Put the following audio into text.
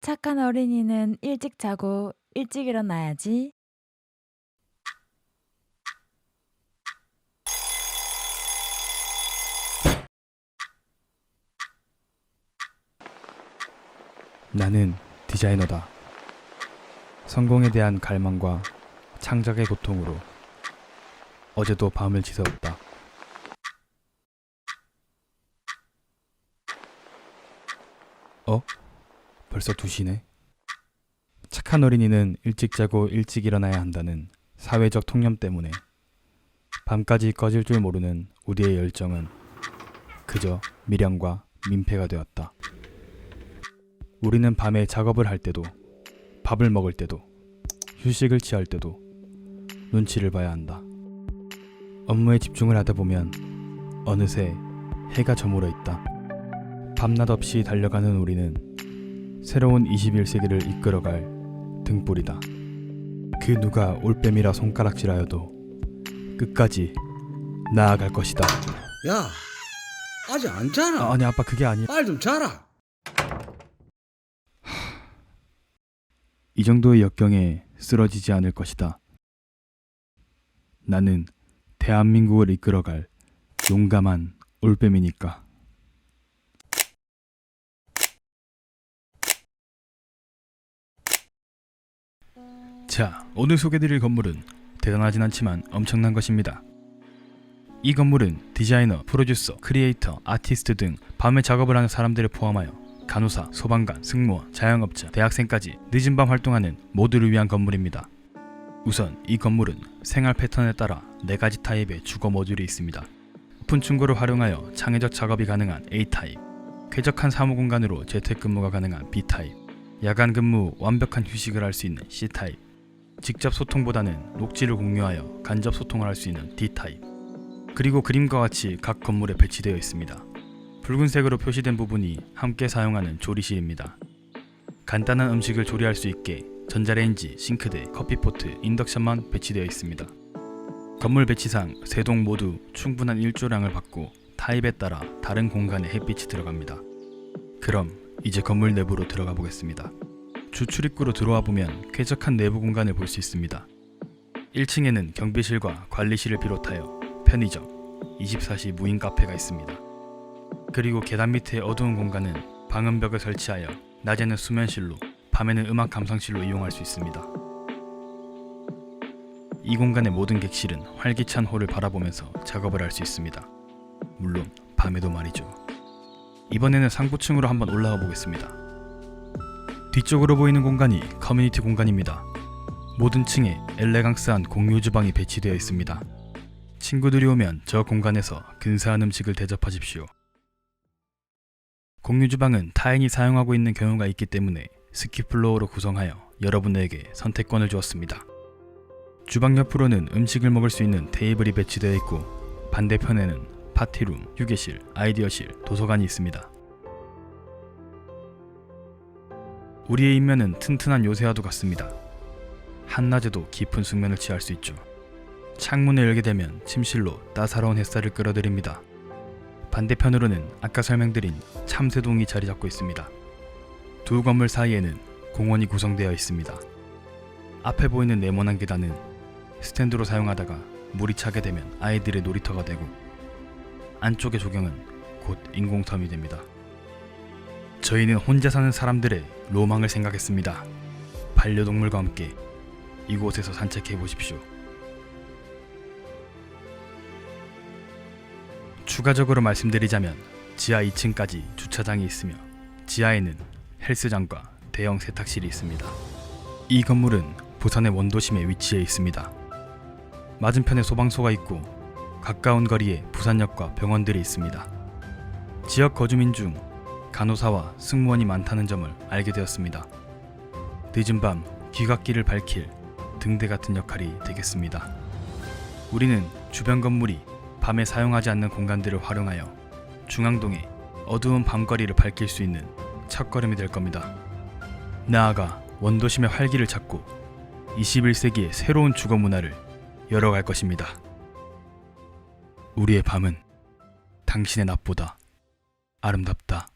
착한 어린이는 일찍 자고 일찍 일어나야지. 나는 디자이너다. 성공에 대한 갈망과 창작의 고통으로 어제도 밤을 지새웠다. 어? 벌써 2시네? 착한 어린이는 일찍 자고 일찍 일어나야 한다는 사회적 통념 때문에 밤까지 꺼질 줄 모르는 우리의 열정은 그저 미련과 민폐가 되었다. 우리는 밤에 작업을 할 때도, 밥을 먹을 때도, 휴식을 취할 때도 눈치를 봐야 한다. 업무에 집중을 하다 보면 어느새 해가 저물어 있다. 밤낮 없이 달려가는 우리는 새로운 21세기를 이끌어갈 등불이다. 그 누가 올빼미라 손가락질하여도 끝까지 나아갈 것이다. 야, 아직 안 자나? 아, 아니 아빠 그게 아니. 빨리 좀 자라. 이 정도의 역경에 쓰러지지 않을 것이다. 나는 대한민국을 이끌어갈 용감한 올빼미니까. 자, 오늘 소개드릴 건물은 대단하진 않지만 엄청난 것입니다. 이 건물은 디자이너, 프로듀서, 크리에이터, 아티스트 등 밤에 작업을 하는 사람들을 포함하여 간호사, 소방관, 승무원, 자영업자, 대학생까지 늦은 밤 활동하는 모두를 위한 건물입니다. 우선 이 건물은 생활 패턴에 따라 네 가지 타입의 주거 모듈이 있습니다. 오픈 충고를 활용하여 창의적 작업이 가능한 A 타입, 쾌적한 사무 공간으로 재택근무가 가능한 B 타입, 야간 근무 후 완벽한 휴식을 할 수 있는 C 타입, 직접 소통보다는 녹지를 공유하여 간접 소통을 할 수 있는 D 타입, 그리고 그림과 같이 각 건물에 배치되어 있습니다. 붉은색으로 표시된 부분이 함께 사용하는 조리실입니다. 간단한 음식을 조리할 수 있게 전자레인지, 싱크대, 커피포트, 인덕션만 배치되어 있습니다. 건물 배치상 세 동 모두 충분한 일조량을 받고 타입에 따라 다른 공간에 햇빛이 들어갑니다. 그럼 이제 건물 내부로 들어가 보겠습니다. 주 출입구로 들어와 보면 쾌적한 내부 공간을 볼 수 있습니다. 1층에는 경비실과 관리실을 비롯하여 편의점, 24시 무인 카페가 있습니다. 그리고 계단 밑에 어두운 공간은 방음벽을 설치하여 낮에는 수면실로 밤에는 음악 감상실로 이용할 수 있습니다. 이 공간의 모든 객실은 활기찬 홀을 바라보면서 작업을 할 수 있습니다. 물론 밤에도 말이죠. 이번에는 상부층으로 한번 올라가 보겠습니다. 뒤쪽으로 보이는 공간이 커뮤니티 공간입니다. 모든 층에 엘레강스한 공유 주방이 배치되어 있습니다. 친구들이 오면 저 공간에서 근사한 음식을 대접하십시오. 공유 주방은 타인이 사용하고 있는 경우가 있기 때문에 스키플로어로 구성하여 여러분에게 선택권을 주었습니다. 주방 옆으로는 음식을 먹을 수 있는 테이블이 배치되어 있고 반대편에는 파티룸, 휴게실, 아이디어실, 도서관이 있습니다. 우리의 인면은 튼튼한 요새와도 같습니다. 한낮에도 깊은 숙면을 취할 수 있죠. 창문을 열게 되면 침실로 따사로운 햇살을 끌어들입니다. 반대편으로는 아까 설명드린 참새동이 자리 잡고 있습니다. 두 건물 사이에는 공원이 구성되어 있습니다. 앞에 보이는 네모난 계단은 스탠드로 사용하다가 물이 차게 되면 아이들의 놀이터가 되고 안쪽의 조경은 곧 인공섬이 됩니다. 저희는 혼자 사는 사람들의 로망을 생각했습니다. 반려동물과 함께 이곳에서 산책해 보십시오. 추가적으로 말씀드리자면 지하 2층까지 주차장이 있으며 지하에는 헬스장과 대형 세탁실이 있습니다. 이 건물은 부산의 원도심에 위치해 있습니다. 맞은편에 소방서가 있고 가까운 거리에 부산역과 병원들이 있습니다. 지역 거주민 중 간호사와 승무원이 많다는 점을 알게 되었습니다. 늦은 밤 귀갓길을 밝힐 등대 같은 역할이 되겠습니다. 우리는 주변 건물이 밤에 사용하지 않는 공간들을 활용하여 중앙동의 어두운 밤거리를 밝힐 수 있는 첫걸음이 될 겁니다. 나아가 원도심의 활기를 찾고 21세기의 새로운 주거 문화를 열어갈 것입니다. 우리의 밤은 당신의 낮보다 아름답다.